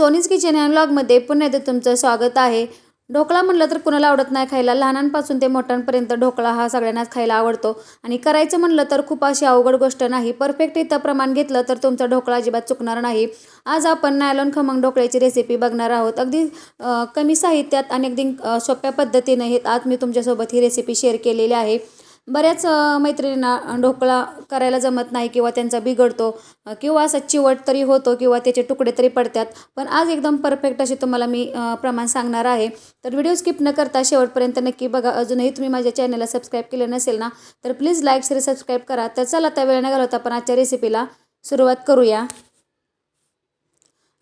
सोनीज kitchen and ब्लॉगमध्ये पुन्हा एकदा तुमचं स्वागत आहे. ढोकळा म्हटलं तर कुणाला आवडत नाही खायला? लहानांपासून ते मोठ्यांपर्यंत ढोकळा हा सगळ्यांनाच खायला आवडतो. आणि करायचं म्हणलं तर खूप अशी अवघड गोष्ट नाही. परफेक्ट इथं प्रमाण घेतलं तर तुमचा ढोकळा अजिबात चुकणार नाही. आज आपण नायलॉन खमंग ढोकळ्याची रेसिपी बघणार आहोत. अगदी कमी साहित्यात आणि अगदी सोप्या पद्धतीने हे आज मी तुमच्यासोबत ही रेसिपी शेअर केलेली आहे. बऱ्याच मैत्रिणींना ढोकळा करायला जमत नाही किंवा त्यांचा बिघडतो किंवा असा चिवट तरी होतो किंवा त्याचे तुकडे तरी पडतात. पण आज एकदम परफेक्ट असे तुम्हाला मी प्रमाण सांगणार आहे. तर व्हिडिओ स्किप न करता शेवटपर्यंत नक्की बघा. अजूनही तुम्ही माझ्या चॅनलला सबस्क्राईब केलं नसेल ना तर प्लीज लाईक शेअर सबस्क्राईब करा. तर चला त्या वेळ न घालवता आपण आजच्या रेसिपीला सुरुवात करूया.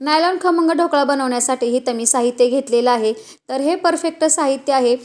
नायलॉन खमंग ढोकळा बनवण्यासाठी इथं मी साहित्य घेतलेलं आहे. तर हे परफेक्ट साहित्य आहे.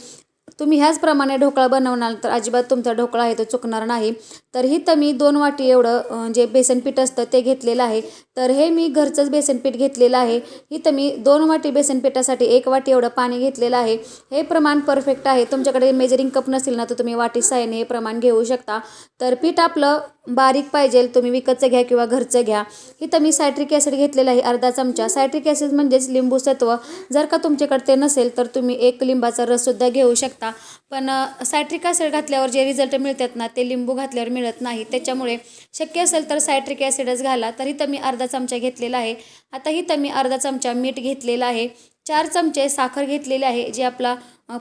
तुम्ही ह्याचप्रमाणे ढोकळा बनवणार तर अजिबात तुमचा ढोकळा आहे तो चुकणार नाही. तर इथं मी दोन वाटी एवढं जे बेसन पीठ असतं ते घेतलेलं आहे. तर हे मी घरचंच बेसनपीठ घेतलेलं आहे. इथं मी दोन वाटी बेसनपीठासाठी एक वाटी एवढं पाणी घेतलेलं आहे. हे प्रमाण परफेक्ट आहे. तुमच्याकडे मेजरिंग कप नसेल ना तर तुम्ही वाटी सायने हे प्रमाण घेऊ शकता. तर पीठ आपलं बारीक पाहिजे तुम्ही विकतचं घ्या किंवा घरचं घ्या. इथं मी सायट्रिक ॲसिड घेतलेलं आहे अर्धा चमचा. सायट्रिक ॲसिड म्हणजेच लिंबू सत्व. जर का तुमच्याकडे ते नसेल तर तुम्ही एक लिंबाचा रससुद्धा घेऊ शकता. पण सायट्रिक ॲसिड घातल्यावर जे रिझल्ट मिळतात ना ते लिंबू घातल्यावर मिळत नाही. त्याच्यामुळे शक्य असेल तर सायट्रिक ॲसिडच घाला. तर इथं मी अर्धा अर्धा चमचा घेतलेला आहे. आता इथं मी अर्धा चमचा मीठ घेतलेला आहे. चार चमचे साखर घेतलेले आहे. जे आपला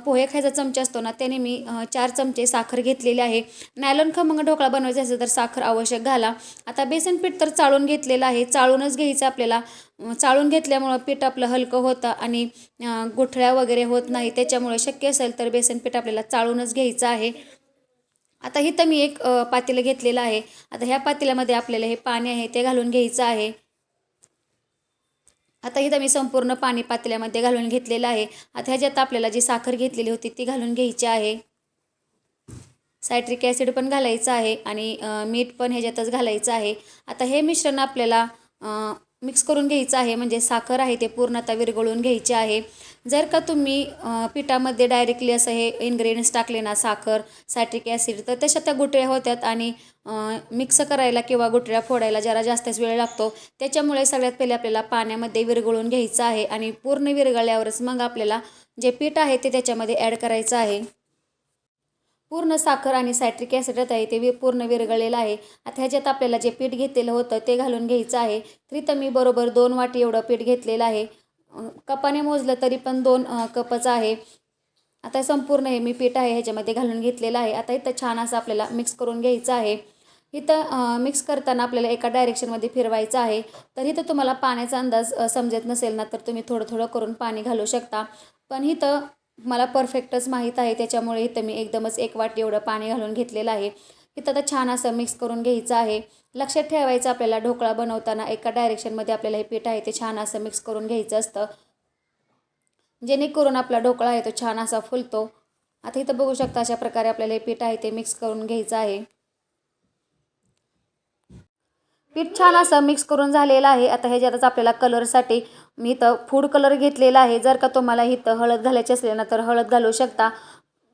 पोहे खायचा चमचा असतो ना त्याने मी चार चमचे साखर घेतलेले आहे. नायलॉन खमंग ढोकळा बनवायचा असेल तर साखर आवश्यक घाला. आता बेसन पीठ तर चाळून घेतलेलं आहे. चाळूनच घ्यायचं आपल्याला. चाळून घेतल्यामुळं पीठ आपलं हलकं होतं आणि गुठळ्या वगैरे होत नाही. त्याच्यामुळे शक्य असेल तर बेसन पीठ आपल्याला चाळूनच घ्यायचं आहे. आता इथं मी एक पातेलं घेतलेलं आहे. आता ह्या पातेल्यामध्ये आपल्याला हे पाणी आहे ते घालून घ्यायचं आहे. आता इथं मी संपूर्ण पाणी पातेल्यामध्ये घालून घेतलेलं आहे. आता ह्याच्यात आपल्याला जी साखर घेतलेली होती ती घालून घ्यायची आहे. सायट्रिक ॲसिड पण घालायचं आहे आणि मीठ पण ह्याच्यातच घालायचं आहे. आता हे मिश्रण आपल्याला मिक्स करून घ्यायचं आहे. म्हणजे साखर आहे ते पूर्ण आता विरघळून घ्यायची आहे. जर का तुम्ही पिठामध्ये डायरेक्टली असं हे इन्ग्रेडियंट्स टाकले ना साखर सायट्रिक ॲसिड तर तशा त्या गुठळ्या होत्यात आणि मिक्स करायला किंवा गुठळ्या फोडायला जरा जास्तच वेळ लागतो. त्याच्यामुळे सगळ्यात पहिले आपल्याला पाण्यामध्ये विरघळून घ्यायचं आहे आणि पूर्ण विरघळल्यावरच मग आपल्याला जे पीठ आहे ते त्याच्यामध्ये ॲड करायचं आहे. पूर्ण साखर आणि सायट्रिक ॲसिड आहे ते वि पूर्ण विरघळलेलं आहे. आता ह्याच्यात आपल्याला जे पीठ घेतलेलं होतं ते घालून घ्यायचं आहे. तरी तर मी बरोबर दोन वाटी एवढं पीठ घेतलेलं आहे. कपाने मोजलं तरी पण दोन कपच आहे. आता संपूर्ण हे मी पीठ आहे ह्याच्यामध्ये घालून घेतलेलं आहे. आता इथं छान असं आपल्याला मिक्स करून घ्यायचं आहे. इथं मिक्स करताना आपल्याला एका डायरेक्शनमध्ये फिरवायचं आहे. तर इथं तुम्हाला पाण्याचा अंदाज समजत नसेल ना तर तुम्ही थोडं थोडं करून पाणी घालू शकता. पण इथं मला परफेक्टच माहीत आहे. त्याच्यामुळे इथं मी एकदमच एक वाटी एवढं पाणी घालून घेतलेलं आहे. इथं आता छान असं मिक्स करून घ्यायचं आहे. लक्षात ठेवायचं आपल्याला ढोकळा बनवताना एका डायरेक्शनमध्ये आपल्याला हे पीठ आहे ते छान असं मिक्स करून घ्यायचं असतं. जेणेकरून आपला ढोकळा आहे तो छान असा फुलतो. आता इथं बघू शकता अशा प्रकारे आपल्याला हे पीठ आहे ते मिक्स करून घ्यायचं आहे. पीठ छान असं मिक्स करून झालेलं आहे. आता ह्याच्यातच आपल्याला कलरसाठी मी इथं फूड कलर घेतलेला आहे. जर का तुम्हाला इथं हळद घालायची असेल ना तर हळद घालू शकता.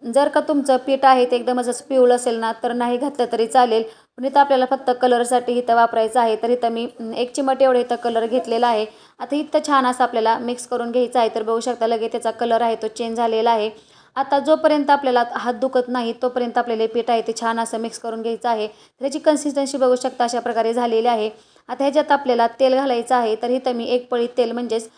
जर का तुमचं पीठ आहे ते एकदम असं पिवळं असेल ना तर नाही घातलं तरी चालेल. पण इथं आपल्याला फक्त कलरसाठी इथं वापरायचं आहे. तर इथं मी एक चिमट एवढं इथं कलर घेतलेला आहे. आता इथं छान असं आपल्याला मिक्स करून घ्यायचं आहे. तर बघू शकता लगेच त्याचा कलर आहे तो चेंज झालेला आहे. आता जोपर्यंत आपल्याला हात दुखत नाही तोपर्यंत आपल्याला हे पीठ आहे ते छान असं मिक्स करून घ्यायचं आहे. त्याची कन्सिस्टन्सी बघू शकता अशा प्रकारे झालेली आहे. आता ह्याच्यात आपल्याला तेल घालायचं आहे. तर इथं मी एक पळी तेल म्हणजेच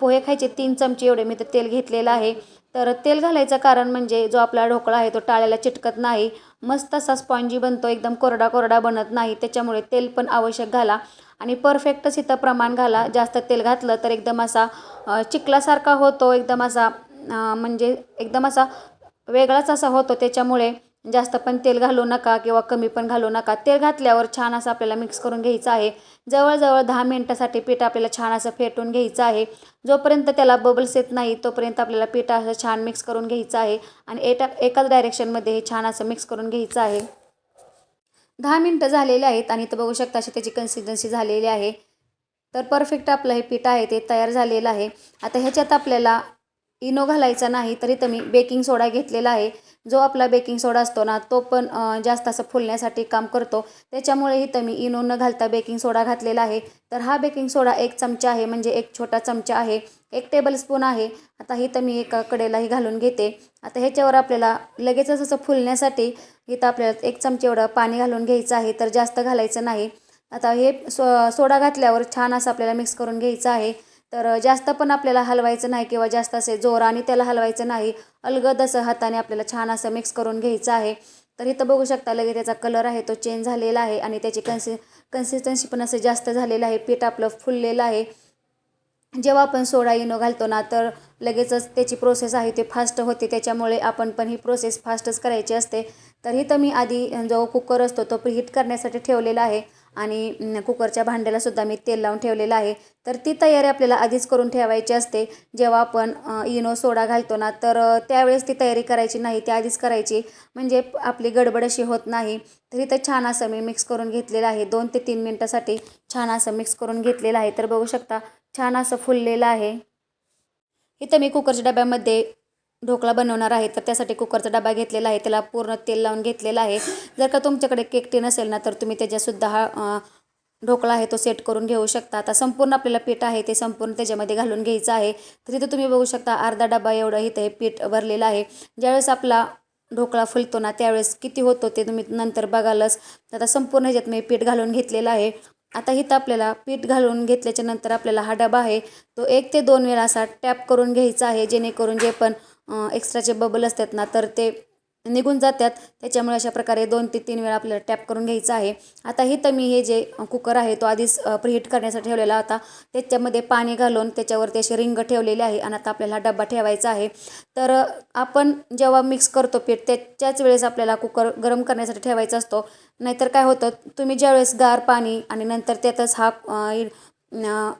पोहे खायचे तीन चमचे एवढे मी तर तेल घेतलेलं आहे. तर तेल घालायचं कारण म्हणजे जो आपला ढोकळा आहे तो टाळ्याला चिटकत नाही. मस्त असा स्पॉन्जी बनतो एकदम कोरडा कोरडा बनत नाही. त्याच्यामुळे तेल पण आवश्यक घाला. आणि परफेक्टच इथं प्रमाण घाला. जास्त तेल घातलं तर एकदम असा चिकलासारखा चिखलासारखा होतो एकदम असा म्हणजे एकदम असा वेगळाच असा होतो. त्याच्यामुळे जास्त पण तेल घालू नका किंवा कमी पण घालू नका. तेल घातल्यावर छान असं आपल्याला मिक्स करून घ्यायचं आहे. जवळजवळ दहा मिनटासाठी पीठ आपल्याला छान असं फेटून घ्यायचं आहे. जोपर्यंत त्याला बबल्स येत नाही तोपर्यंत आपल्याला पीठ असं छान मिक्स करून घ्यायचं आहे. आणि एटा एकाच डायरेक्शनमध्ये हे छान असं मिक्स करून घ्यायचं आहे. दहा मिनटं झालेले आहेत आणि इथं बघू शकता अशी त्याची कन्सिस्टन्सी झालेली आहे. तर परफेक्ट आपलं हे पीठ आहे ते तयार झालेलं आहे. आता ह्याच्यात आपल्याला इनो घालायचा नाही तरी तर मी बेकिंग सोडा घेतलेला आहे. जो आपला बेकिंग सोडा असतो ना तो पण जास्त असं फुलण्यासाठी काम करतो. त्याच्यामुळे इथं मी इनो न घालता बेकिंग सोडा घातलेला आहे. तर हा बेकिंग सोडा एक चमचा आहे म्हणजे एक छोटा चमचा आहे. एक टेबलस्पून आहे. आता इथं मी एका कडेलाही घालून घेते. आता ह्याच्यावर आपल्याला लगेचच असं फुलण्यासाठी इथं आपल्याला एक चमचे एवढं पाणी घालून घ्यायचं आहे तर जास्त घालायचं नाही. आता हे सो सोडा घातल्यावर छान असं आपल्याला मिक्स करून घ्यायचं आहे. तर जास्त पण आपल्याला हलवायचं नाही किंवा जास्त असे जोराने त्याला हलवायचं नाही. अलगद असं हाताने आपल्याला छान असं मिक्स करून घ्यायचं आहे. तर इथं बघू शकता लगेच त्याचा कलर आहे तो चेंज झालेला आहे आणि त्याची कन्सि कन्सिस्टन्सी पण असं जास्त झालेलं आहे. पीठ आपलं फुललेलं आहे. जेव्हा आपण सोडा इनो घालतो ना तर लगेचच त्याची प्रोसेस आहे ते फास्ट होते. त्याच्यामुळे आपण पण ही प्रोसेस फास्टच करायची असते. तर इथं मी आधी जो कुकर असतो तो प्रिहीट करण्यासाठी ठेवलेला आहे. आणि कुकरच्या भांड्यालासुद्धा मी तेल लावून ठेवलेलं आहे. तर ती तयारी आपल्याला आधीच करून ठेवायची असते. जेव्हा आपण इनो सोडा घालतो ना तर त्यावेळेस ती तयारी करायची नाही ती आधीच करायची. म्हणजे आपली गडबड अशी होत नाही. तर इथं छान असं मी मिक्स करून घेतलेलं आहे. दोन ते तीन मिनटासाठी छान असं मिक्स करून घेतलेलं आहे. तर बघू शकता छान असं फुललेलं आहे. इथं मी कुकरच्या डब्यामध्ये ढोकळा बनवणार आहे तर त्यासाठी कुकरचा डबा घेतलेला आहे त्याला पूर्ण तेल लावून घेतलेला आहे. जर का तुमच्याकडे केकटी नसेल ना तर तुम्ही त्याच्यासुद्धा हा ढोकळा आहे तो सेट करून घेऊ शकता. आता संपूर्ण आपल्याला पीठ आहे ते संपूर्ण त्याच्यामध्ये घालून घ्यायचं आहे. तर तिथं तुम्ही बघू शकता अर्धा डबा एवढं इथं हे पीठ भरलेलं आहे. ज्यावेळेस आपला ढोकळा फुलतो ना त्यावेळेस किती होतो ते तुम्ही नंतर बघालच. आता संपूर्ण ह्याच्यात मी पीठ घालून घेतलेलं आहे. आता इथं आपल्याला पीठ घालून घेतल्याच्या नंतर आपल्याला हा डबा आहे तो एक ते दोन वेळा असा टॅप करून घ्यायचा आहे जेणेकरून जे पण एक्स्ट्राचे बबल असतात ना तर ते निघून जातात. त्याच्यामुळे अशा प्रकारे दोन ते तीन वेळा आपल्याला टॅप करून घ्यायचं आहे. आता इथं मी हे जे कुकर आहे तो आधीच प्रिहीट करण्यासाठी ठेवलेला होता. त्याच्यामध्ये पाणी घालून त्याच्यावरती असे रिंग ठेवलेले आहे आणि आता आपल्याला डबा ठेवायचा आहे. तर आपण जेव्हा मिक्स करतो पीठ त्याच्याच वेळेस आपल्याला कुकर गरम करण्यासाठी ठेवायचा असतो. नाहीतर काय होतं तुम्ही ज्यावेळेस गार पाणी आणि नंतर त्यातच हा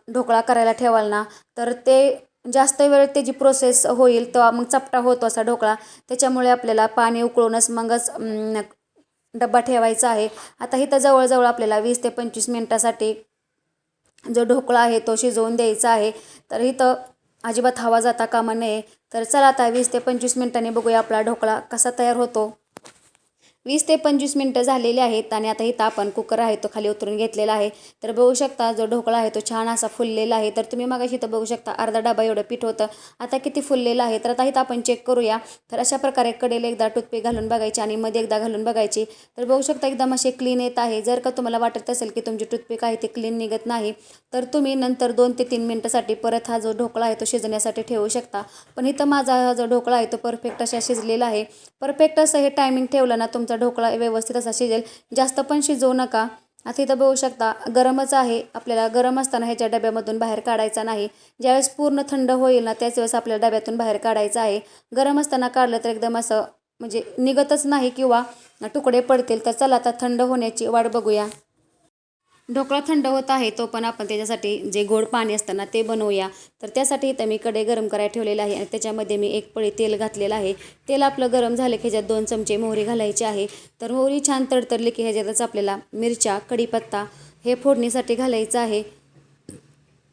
ढोकळा करायला ठेवाल ना तर ते जास्त वेळ त्याची प्रोसेस होईल तेव्हा मग चपटा होतो असा ढोकळा. त्याच्यामुळे आपल्याला पाणी उकळूनच मगच डब्बा ठेवायचा आहे. आता इथं जवळजवळ आपल्याला वीस ते पंचवीस मिनटासाठी जो ढोकळा आहे तो शिजवून द्यायचा आहे. तर इथं अजिबात हवा जाता कामा नये. तर चला आता वीस ते पंचवीस मिनटांनी बघूया आपला ढोकळा कसा तयार होतो. वीस ते पंचवीस मिनटं झालेली आहेत आणि आता इथं आपण कुकर आहे तो खाली उतरून घेतलेला आहे. तर बघू शकता जो ढोकळा आहे तो छान असा फुललेला आहे. तर तुम्ही मागाशी इथं बघू शकता अर्धा डबा एवढं पीठ होतं. आता किती फुललेलं आहे? तर आता इथं आपण चेक करूया. तर अशा प्रकारे कडेला एकदा टूथपेक घालून बघायची आणि मध्ये एकदा घालून बघायची. तर बघू शकता एकदम असे क्लीन येत आहे. जर का तुम्हाला वाटत असेल की तुमची टूथपेक आहे ते क्लीन निघत नाही तर तुम्ही नंतर दोन ते तीन मिनटासाठी परत हा जो ढोकळा आहे तो शिजण्यासाठी ठेवू शकता. पण इथं माझा हा जो ढोकळा आहे तो परफेक्ट असा शिजलेला आहे. परफेक्ट असं हे टायमिंग ठेवलं ना तुमचा ढोकळा व्यवस्थित असा शिजेल. जास्त पण शिजवू नका. आता इथं बघू शकता गरमच आहे. आपल्याला गरम असताना ह्याच्या डब्यामधून बाहेर काढायचा नाही. ज्यावेळेस पूर्ण थंड होईल ना त्याच वेळेस आपल्या डब्यातून बाहेर काढायचं आहे. गरम असताना काढलं तर एकदम असं म्हणजे निघतच नाही किंवा तुकडे पडतील. तर चला आता थंड होण्याची वाट बघूया. ढोकळा थंड होत आहे तो पण आपण त्याच्यासाठी जे गोड पाणी असतं ना ते बनवूया. तर त्यासाठी इथं मी कडे गरम करायला ठेवलेलं आहे आणि त्याच्यामध्ये मी एक पळी तेल घातलेलं आहे. तेल आपलं गरम झालं की ह्याच्यात दोन चमचे मोहरी घालायची आहे. तर मोहरी छान तडतडली की ह्याच्यातच आपल्याला मिरच्या कढीपत्ता हे फोडणीसाठी घालायचं आहे.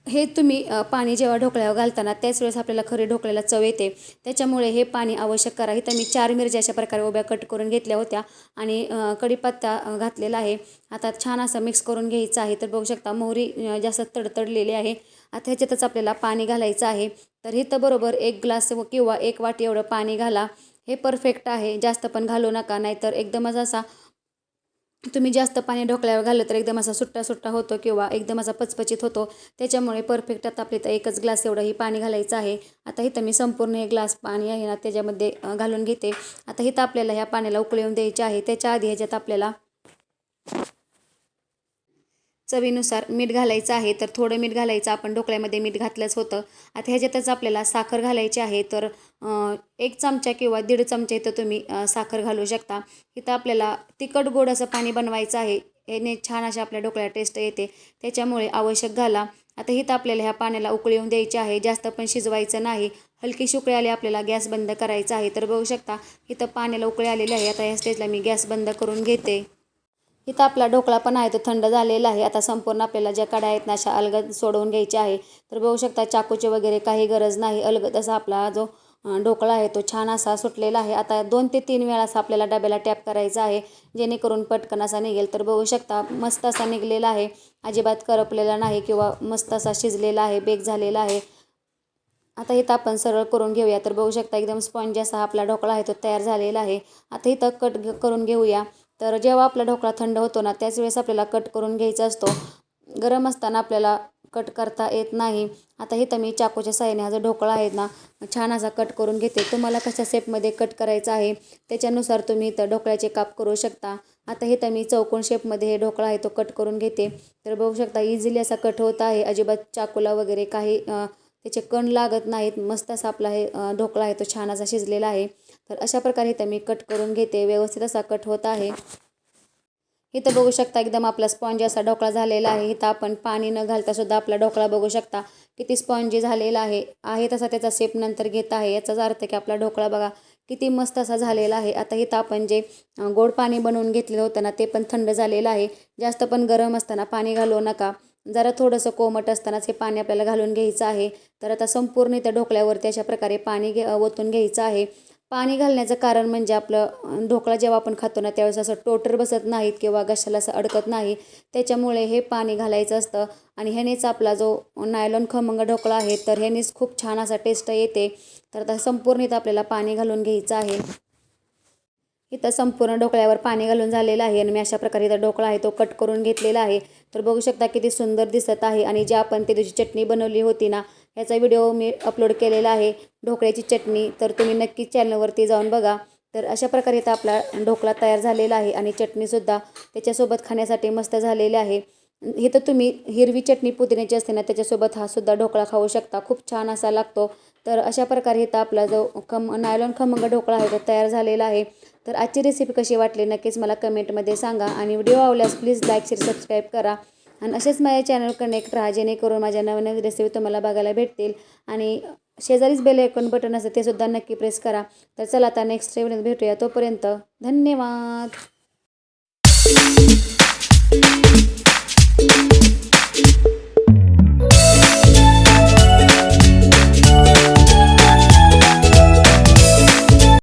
हे तुम्ही पाणी जेव्हा ढोकळ्यावर घालताना त्याच वेळेस आपल्याला खरी ढोकळ्याला चव येते. त्याच्यामुळे हे पाणी आवश्यक करा. इथं मी चार मिरच्या अशा प्रकारे उभ्या कट करून घेतल्या होत्या आणि कडीपत्ता कढीपत्ता घातलेला आहे. आता छान असं मिक्स करून घ्यायचं आहे. तर बघू शकता मोहरी जास्त तडतडलेली आहे. आता ह्याच्यातच आपल्याला पाणी घालायचं आहे. तर इथं बरोबर एक ग्लास किंवा एक वाटी एवढं पाणी घाला. हे परफेक्ट आहे. जास्त पण घालू नका. नाहीतर एकदमच असा तुम्ही जास्त पाणी ढोकळ्यावर घाललं तर एकदम असा सुट्टा सुट्टा होतो किंवा एकदम असा पचपचित होतो. त्याच्यामुळे परफेक्ट आता आपली इथं एकच ग्लास एवढंही पाणी घालायचं आहे. आता इथं मी संपूर्ण एक ग्लास पाणी आहे ना त्याच्यामध्ये घालून घेते. आता इथं आपल्याला ह्या पाण्याला उकळी येऊन द्यायची आहे. त्याच्या आधी ह्याच्यात आपल्याला चवीनुसार मीठ घालायचं आहे तर थोडं मीठ घालायचं. आपण ढोकळ्यामध्ये मीठ घातलंच होतं. आता ह्याच्यातच आपल्याला साखर घालायची आहे तर एक चमचा किंवा दीड चमचा इथं तुम्ही साखर घालू शकता. इथं आपल्याला तिखट गोड असं पाणी बनवायचं आहे. याने छान अशा आपल्या ढोकळ्या टेस्ट येते. त्याच्यामुळे आवश्यक घाला. आता इथं आपल्याला ह्या पाण्याला उकळी येऊन द्यायची आहे. जास्त पण शिजवायचं नाही. हलकी सुकळी आली आपल्याला गॅस बंद करायचा आहे. तर बघू शकता इथं पाण्याला उकळी आलेली आहे. आता ह्या स्टेजला मी गॅस बंद करून घेते. इथं आपला ढोकळा पण आहे तो थंड झालेला आहे. आता संपूर्ण आपल्याला ज्या काड्या आहेत ना अशा अलगद सोडवून घ्यायच्या आहे. तर बघू शकता चाकूची वगैरे काही गरज नाही. अलगद असा आपला जो ढोकळा आहे तो छान असा सुटलेला आहे. आता दोन ते तीन वेळा असा आपल्याला डब्याला टॅप करायचा आहे जेणेकरून पटकन असा निघेल. तर बघू शकता मस्त असा निघलेला आहे. अजिबात करपलेला नाही किंवा मस्त असा शिजलेला आहे बेक झालेला आहे. आता इथं आपण सरळ करून घेऊया. तर बघू शकता एकदम स्पॉन्ज असा आपला ढोकळा आहे तो तयार झालेला आहे. आता इथं कट करून घेऊया. तर जेव्हा आपला ढोकळा थंड होतो ना त्याच वेळेस आपल्याला कट करून घ्यायचा असतो. गरम असताना आपल्याला कट करता येत नाही. आता इथं मी चाकूच्या साहाय्याने हा जो ढोकळा आहे ना छान असा कट करून घेते. तुम्हाला कशा शेपमध्ये कट करायचा आहे त्याच्यानुसार तुम्ही इथं ढोकळ्याचे काप करू शकता. आता इथं मी चौकोन शेपमध्ये हे ढोकळा आहे तो कट करून घेते. तर बघू शकता इझिली असा कट होत आहे. अजिबात चाकूला वगैरे काही त्याचे कण लागत नाहीत. मस्त असा आपला हे ढोकळा आहे तो छान असा शिजलेला आहे. तर अशा प्रकारे इथं मी कट करून घेते. व्यवस्थित असा कट होत आहे. इथं बघू शकता एकदम आपला स्पॉन्जी असा ढोकळा झालेला आहे. इथं आपण पाणी न घालता सुद्धा आपला ढोकळा बघू शकता. किती स्पॉन्जी झालेला आहे. आहे तसा त्याचा शेप नंतर घेत आहे. याचाच अर्थ की आपला ढोकळा बघा किती मस्त असा झालेला आहे. आता इथं आपण जे गोड पाणी बनवून घेतलेलं होतं ना ते पण थंड झालेलं आहे. जास्त पण गरम असताना पाणी घालू नका. जरा थोडंसं कोमट असतानाच हे पाणी आपल्याला घालून घ्यायचं आहे. तर आता संपूर्ण त्या ढोकळ्यावरती अशा प्रकारे पाणी घे ओतून घ्यायचं आहे. पाणी घालण्याचं कारण म्हणजे आपलं ढोकळा जेव्हा आपण खातो ना त्यावेळेस असं टोटर बसत नाहीत किंवा घशाला असं अडकत नाही. त्याच्यामुळे हे पाणी घालायचं असतं आणि ह्यानेच आपला जो नायलॉन खमंग ढोकळा आहे तर ह्यानेच खूप छान असा टेस्ट येते. तर आता संपूर्ण इथं आपल्याला पाणी घालून घ्यायचं आहे. इथं संपूर्ण ढोकळ्यावर पाणी घालून झालेलं आहे आणि मी अशा प्रकारे इथं ढोकळा आहे तो कट करून घेतलेला आहे. तर बघू शकता किती सुंदर दिसत आहे आणि जे आपण त्या दिवशी चटणी बनवली होती ना ह्याचा व्हिडिओ मी अपलोड केलेला आहे. ढोकळ्याची चटणी तर तुम्ही नक्कीच चॅनलवरती जाऊन बघा. तर अशा प्रकारे इथं आपला ढोकळा तयार झालेला आहे आणि चटणीसुद्धा त्याच्यासोबत खाण्यासाठी मस्त झालेली आहे. इथं तुम्ही हिरवी चटणी पुदिन्याची असते ना त्याच्यासोबत हा सुद्धा ढोकळा खाऊ शकता. खूप छान असा लागतो. तर अशा प्रकारे इथं आपला जो खम नायलॉन खमंग ढोकळा आहे तो तयार झालेला आहे. तर आजची रेसिपी कशी वाटली नक्कीच मला कमेंटमध्ये सांगा. आणि व्हिडिओ आवडल्यास प्लीज लाईक शेअर सबस्क्राईब करा. आणि असेच माझ्या चॅनल कनेक्ट राहा जेणेकरून माझ्या नवीन नवीन रेसिपी तुम्हाला बघायला भेटतील. आणि शेजारीच बेल ऐकून बटन असेल ते सुद्धा नक्की प्रेस करा. तर चला आता नेक्स्ट व्हिडिओ भेटूया. तोपर्यंत धन्यवाद.